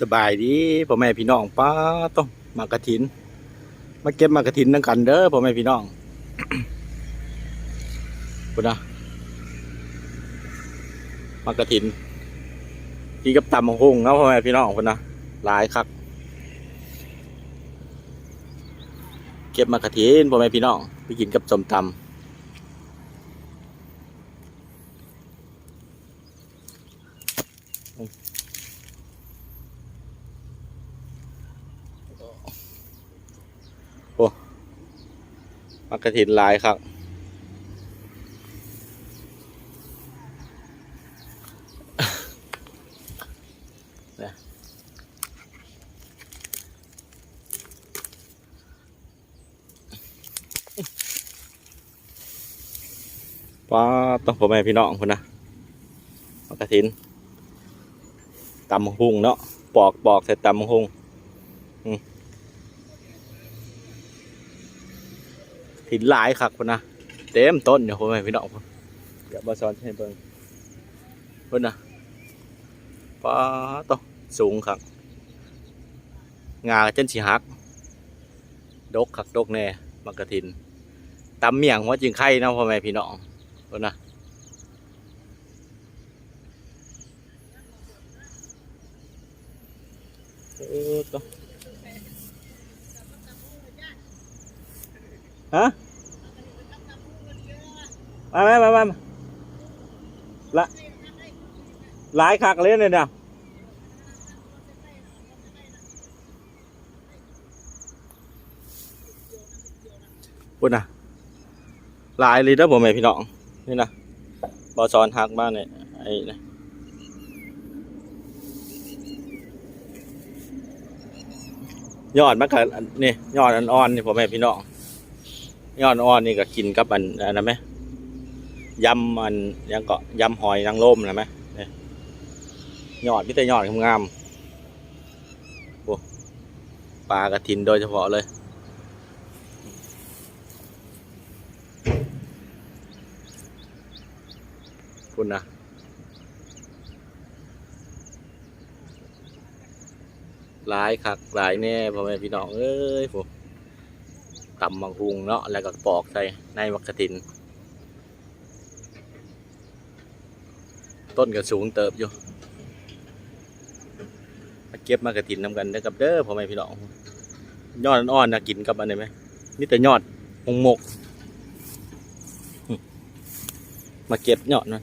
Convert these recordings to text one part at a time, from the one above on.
สบายดีพ่อแม่พี่น้องป้าต้องมากระถิน มาเก็บมากระถินนั่งกันเด้อพ่อแม่พี่น้องพุ่นะมากระถินกินกับตำบักหงนะพ่อแม่พี่น้องพุ่นนะหลายคักเก็บมากระถินพ่อแม่พี่น้องไปกินกับสมตำ มักกะถินหลายครับนะป้าต้องพ่อแม่พี่น้องคนนะมักกะถินตำหุงเนาะปอกปอกใส่ตำบักหุง ถินหลายคักพุ่นนะเต็มต้นเดี๋ยวพ่อแม่พี่น้องพุ่นเดี๋ยวบอสอนให้เบิ่งพุ่นนะป้าต้องสูงคักงาเจนสีหัก ดกคักดกแน่มักกะทินตำเมี่ยงหัวจิงไข่นะพ่อแม่พี่น้องพุ่นนะฮะ มามามามาละหลายคักเลยเนี่ยนี่ยพูดนะหลายเลยเด้อผมแม่พี่น้อง นี่นะบอสอนหักบ้านเนี่ยไอ้นะยอดมันก็นี่ยอดอ่อนๆนี่ผมแม่พี่น้องยอดอ่อนนี่ก็กินกับอันอันนั้นไหม ยำอันยังเก็ยำหอยนางรมนะไหมเนี่ยยอดพี่แต่ยอดงามโอ้ปลากระทินโดยเฉพาะเลยคุณนะหลายคักหลายแน่พ่อแม่พี่น้องเอ้ยผมตำบังหุงเนาะแล้วก็ปอกใส่ในมักกะทิน ต้นก็สูงเติบอยู่มาเก็บมากระถินนำกันเด้อกับเด้อพ่อแม่พี่น้องยอดอ่อนๆนะกินกับอันนี้ไหมนี่แต่ยอดหงมก มาเก็บยอดนั่น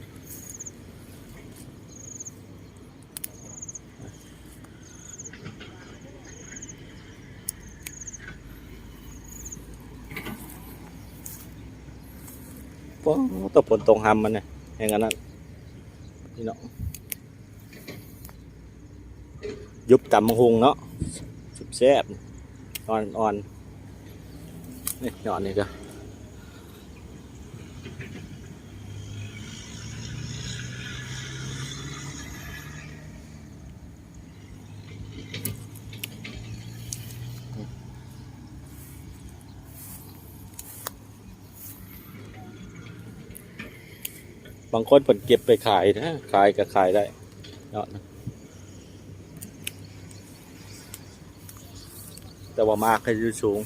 ป้ตัวผลตรงหำมันเนี่ยอย่างนั้น พี่น้องยุบตำมังหงเนาะสุดแซ่บอ่อนอ่อนนี่หย่อนนี่ก็ บางคนผลเก็บไปขายนะขายก็ขายได้ยอดนะแต่ว่ามากให้ยู่สูง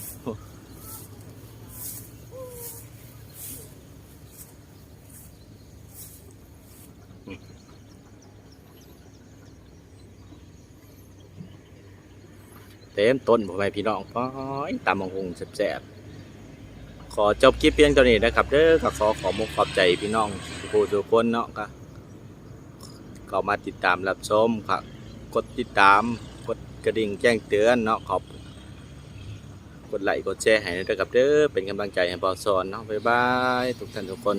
เต็มต้นผมไปพี่น้องป้อยตามมังคงแซ่บ ขอจบคลิปเพียงเท่านี้นะครับ เด้อก็ขอขอมุกขอบใจพี่น้องทุกผู้ทุกคนเนาะก็ก็มาติดตามรับชมครับกดติดตามกดกระดิ่งแจ้งเตือนเนาะขอบกดไลค์กดแชร์ให้นะครับเด้อเป็นกำลังใจให้บอสอนเนาะบ๊ายบายทุกท่านทุกคน